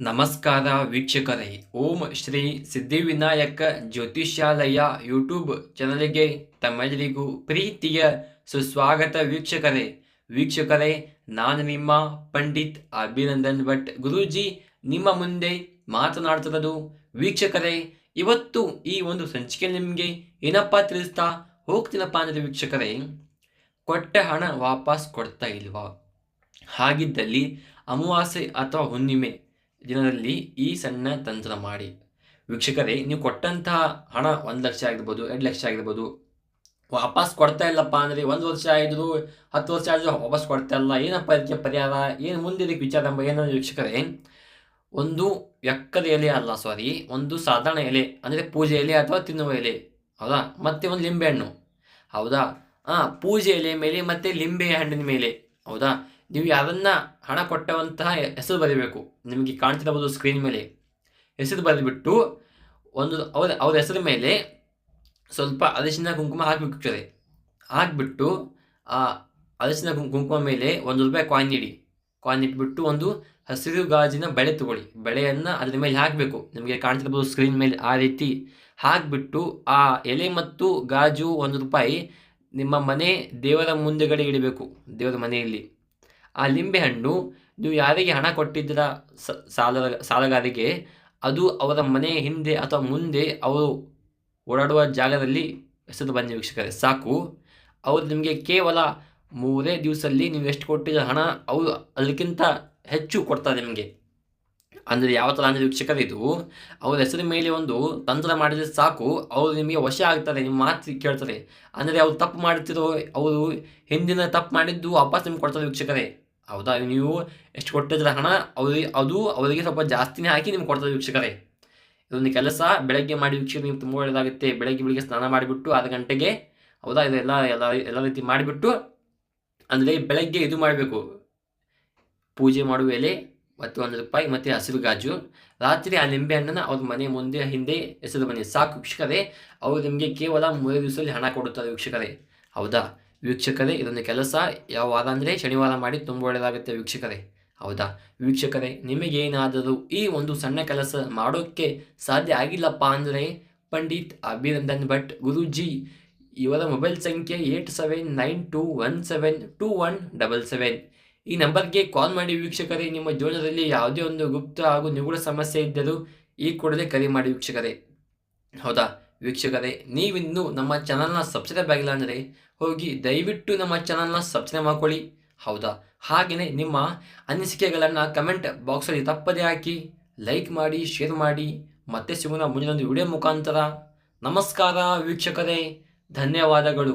ನಮಸ್ಕಾರ ವೀಕ್ಷಕರೇ. ಓಂ ಶ್ರೀ ಸಿದ್ಧಿವಿನಾಯಕ ಜ್ಯೋತಿಷ್ಯಾಲಯ ಯೂಟ್ಯೂಬ್ ಚಾನಲ್ಗೆ ತಮ್ಮೆಲ್ಲರಿಗೂ ಪ್ರೀತಿಯ ಸುಸ್ವಾಗತ ವೀಕ್ಷಕರೇ. ವೀಕ್ಷಕರೇ, ನಾನು ನಿಮ್ಮ ಪಂಡಿತ್ ಅಭಿನಂದನ್ ಭಟ್ ಗುರೂಜಿ. ನಿಮ್ಮ ಮುಂದೆ ಮಾತನಾಡ್ತಿರೋದು ವೀಕ್ಷಕರೇ, ಇವತ್ತು ಈ ಒಂದು ಸಂಚಿಕೆ ನಿಮಗೆ ಏನಪ್ಪ ತಿಳಿಸ್ತಾ ಹೋಗ್ತೀನಪ್ಪ ಅಂದರೆ ವೀಕ್ಷಕರೇ, ಕೊಟ್ಟ ಹಣ ವಾಪಸ್ ಕೊಡ್ತಾ ಇಲ್ವಾ? ಹಾಗಿದ್ದಲ್ಲಿ ಅಮಾವಾಸ್ಯೆ ಅಥವಾ ಹುಣ್ಣಿಮೆ ದಿನದಲ್ಲಿ ಈ ಸಣ್ಣ ತಂತ್ರ ಮಾಡಿ. ವೀಕ್ಷಕರೇ, ನೀವು ಕೊಟ್ಟಂತಹ ಹಣ ಒಂದು ಲಕ್ಷ ಆಗಿರ್ಬೋದು, ಎರಡು ಲಕ್ಷ ಆಗಿರ್ಬೋದು, ವಾಪಸ್ ಕೊಡ್ತಾ ಇಲ್ಲಪ್ಪ ಅಂದರೆ ಒಂದು ವರ್ಷ ಆಯಿತು, ಹತ್ತು ವರ್ಷ ಆದರೂ ವಾಪಸ್ ಕೊಡ್ತಾ ಇಲ್ಲ, ಏನಪ್ಪ ಇದಕ್ಕೆ ಪರಿಹಾರ, ಏನು ಮುಂದೆ ಇದಕ್ಕೆ ವಿಚಾರ ಎಂಬ ಏನಂದ್ರೆ ವೀಕ್ಷಕರೇ, ಒಂದು ಎಕ್ಕದ ಎಲೆ ಅಲ್ಲ ಸಾರಿ ಒಂದು ಸಾಧಾರಣ ಎಲೆ, ಅಂದರೆ ಪೂಜೆ ಎಲೆ ಅಥವಾ ತಿನ್ನುವ ಎಲೆ, ಹೌದಾ? ಮತ್ತೆ ಒಂದು ಲಿಂಬೆಹಣ್ಣು ಹೌದಾ? ಹಾಂ ಪೂಜೆ ಎಲೆ ಮೇಲೆ ಮತ್ತು ಲಿಂಬೆ ಹಣ್ಣಿನ ಮೇಲೆ, ಹೌದಾ? ನೀವು ಯಾರನ್ನ ಹಣ ಕೊಟ್ಟವಂತಹ ಹೆಸರು ಬರೀಬೇಕು. ನಿಮಗೆ ಕಾಣ್ತಿರಬಹುದು ಸ್ಕ್ರೀನ್ ಮೇಲೆ. ಹೆಸರು ಬರೆದುಬಿಟ್ಟು ಒಂದು ಅವ್ರ ಅವ್ರ ಹೆಸರ ಮೇಲೆ ಸ್ವಲ್ಪ ಅರಿಶಿನ ಕುಂಕುಮ ಹಾಕಬೇಕಾಗ್ತದೆ ಹಾಕಿಬಿಟ್ಟು ಆ ಅರಿಶಿನ ಕುಂಕುಮ ಮೇಲೆ ಒಂದು ರೂಪಾಯಿ ಕಾಯಿನ್ ಇಡಿ ಕಾಯಿನ್ ಇಟ್ಬಿಟ್ಟು ಒಂದು ಹಸಿರು ಗಾಜಿನ ಬೆಳೆ ತಗೊಳ್ಳಿ. ಬೆಳೆಯನ್ನು ಅದರ ಮೇಲೆ ಹಾಕಬೇಕು. ನಿಮಗೆ ಕಾಣ್ತಿರ್ಬೋದು ಸ್ಕ್ರೀನ್ ಮೇಲೆ ಆ ರೀತಿ ಹಾಕಿಬಿಟ್ಟು ಆ ಎಲೆ ಮತ್ತು ಗಾಜು ಒಂದು ರೂಪಾಯಿ ನಿಮ್ಮ ಮನೆ ದೇವರ ಮುಂದೆಗಡೆ ಇಡಬೇಕು. ದೇವರ ಮನೆಯಲ್ಲಿ. ಆ ಲಿಂಬೆ ಹಣ್ಣು, ನೀವು ಯಾರಿಗೆ ಹಣ ಕೊಟ್ಟಿದ್ದೀರ ಸಾಲ ಸಾಲಗಾರಿಗೆ, ಅದು ಅವರ ಮನೆ ಹಿಂದೆ ಅಥವಾ ಮುಂದೆ ಅವರು ಓಡಾಡುವ ಜಾಗದಲ್ಲಿ ಎಸೆದು ಬಂದ ವೀಕ್ಷಕರೇ, ಸಾಕು. ಅವರು ನಿಮಗೆ ಕೇವಲ ಮೂರೇ ದಿವಸದಲ್ಲಿ ನೀವು ಎಷ್ಟು ಕೊಟ್ಟಿದ್ದ ಹಣ ಅವರು ಅದಕ್ಕಿಂತ ಹೆಚ್ಚು ಕೊಡ್ತಾರೆ ನಿಮಗೆ. ಅಂದರೆ ಯಾವ ಥರ ಅಂದರೆ ವೀಕ್ಷಕರಿದು ಇದು, ಅವ್ರ ಹೆಸರ ಮೇಲೆ ಒಂದು ತಂತ್ರ ಮಾಡಿದರೆ ಸಾಕು, ಅವರು ನಿಮಗೆ ವಶ ಆಗ್ತಾರೆ, ನಿಮ್ಮ ಮಾತು ಕೇಳ್ತಾರೆ. ಅಂದರೆ ಅವ್ರು ತಪ್ಪು ಮಾಡ್ತಿರೋ, ಅವರು ಹಿಂದಿನ ತಪ್ಪು ಮಾಡಿದ್ದು ವಾಪಸ್ ನಿಮ್ಗೆ ಕೊಡ್ತಾರೆ ವೀಕ್ಷಕರೇ. ಹೌದಾ? ನೀವು ಎಷ್ಟು ಕೊಟ್ಟಿದ್ರೆ ಹಣ ಅವ್ರಿಗೆ ಅದು ಅವರಿಗೆ ಸ್ವಲ್ಪ ಜಾಸ್ತಿನೇ ಹಾಕಿ ನಿಮ್ಗೆ ಕೊಡ್ತಾರೆ ವೀಕ್ಷಕರೇ. ಇದೊಂದು ಕೆಲಸ. ಬೆಳಗ್ಗೆ ಮಾಡಿ ವೀಕ್ಷಕರು ನೀವು ತುಂಬ ಒಳ್ಳೆಯದಾಗುತ್ತೆ ಬೆಳಗ್ಗೆ ಬೆಳಿಗ್ಗೆ ಸ್ನಾನ ಮಾಡಿಬಿಟ್ಟು ಆರು ಗಂಟೆಗೆ, ಹೌದಾ? ಇದೆಲ್ಲ ಎಲ್ಲ ಎಲ್ಲ ರೀತಿ ಮಾಡಿಬಿಟ್ಟು, ಅಂದರೆ ಬೆಳಗ್ಗೆ ಇದು ಮಾಡಬೇಕು. ಪೂಜೆ ಮಾಡುವ ಎಲೆ, ಮತ್ತು ಒಂದು ರೂಪಾಯಿ, ಮತ್ತು ಹಸಿರು ಗಾಜು. ರಾತ್ರಿ ಆ ನಿಂಬೆ ಹಣ್ಣನ್ನು ಅವ್ರ ಮನೆ ಮುಂದೆ, ಹಿಂದೆ ಎಸೆದು ಬನ್ನಿ. ಸಾಕು ವೀಕ್ಷಕರೇ. ಅವರು ನಿಮಗೆ ಕೇವಲ ಮೂರು ದಿವಸದಲ್ಲಿ ಹಣ ಕೊಡುತ್ತಾರೆ ವೀಕ್ಷಕರೇ. ಹೌದಾ? ವೀಕ್ಷಕರೇ, ಇದೊಂದು ಕೆಲಸ. ಯಾವ ವಾರ ಅಂದರೆ, ಶನಿವಾರ ಮಾಡಿ ತುಂಬ ಒಳ್ಳೆಯದಾಗುತ್ತೆ ವೀಕ್ಷಕರೇ. ಹೌದಾ? ವೀಕ್ಷಕರೇ, ನಿಮಗೇನಾದರೂ ಈ ಒಂದು ಸಣ್ಣ ಕೆಲಸ ಮಾಡೋಕ್ಕೆ ಸಾಧ್ಯ ಆಗಿಲ್ಲಪ್ಪ ಅಂದರೆ, ಪಂಡಿತ್ ಅಭಿನಂದನ್ ಭಟ್ ಗುರುಜಿ, ಇವರ ಮೊಬೈಲ್ ಸಂಖ್ಯೆ eight seven nine two one seven two one double seven. ಈ ನಂಬರ್ಗೆ ಕಾಲ್ ಮಾಡಿ ವೀಕ್ಷಕರೇ, ನಿಮ್ಮ ಜೀವನದಲ್ಲಿ ಯಾವುದೇ ಒಂದು ಗುಪ್ತ ಹಾಗೂ ನಿಗೂಢ ಸಮಸ್ಯೆ ಇದ್ದರೂ ಈ ಕೂಡಲೇ ಕರೆ ಮಾಡಿ ವೀಕ್ಷಕರೇ. ಹೌದಾ? ವೀಕ್ಷಕರೇ, ನೀವಿನ್ನೂ ನಮ್ಮ ಚಾನಲ್ನ ಸಬ್ಸ್ಕ್ರೈಬ್ ಆಗಿಲ್ಲ ಅಂದರೆ ಹೋಗಿ ದಯವಿಟ್ಟು ನಮ್ಮ ಚಾನಲ್ನ ಸಬ್ಸ್ಕ್ರೈಬ್ ಮಾಡ್ಕೊಳ್ಳಿ. ಹೌದಾ? ಹಾಗೆಯೇ ನಿಮ್ಮ ಅನಿಸಿಕೆಗಳನ್ನು ಕಮೆಂಟ್ ಬಾಕ್ಸಲ್ಲಿ ತಪ್ಪದೇ ಹಾಕಿ ಲೈಕ್ ಮಾಡಿ, ಶೇರ್ ಮಾಡಿ. ಮತ್ತೆ ಸಿಗೋಣ ಮುಂದಿನ ಒಂದು ವಿಡಿಯೋ ಮುಖಾಂತರ. ನಮಸ್ಕಾರ ವೀಕ್ಷಕರೇ, ಧನ್ಯವಾದಗಳು.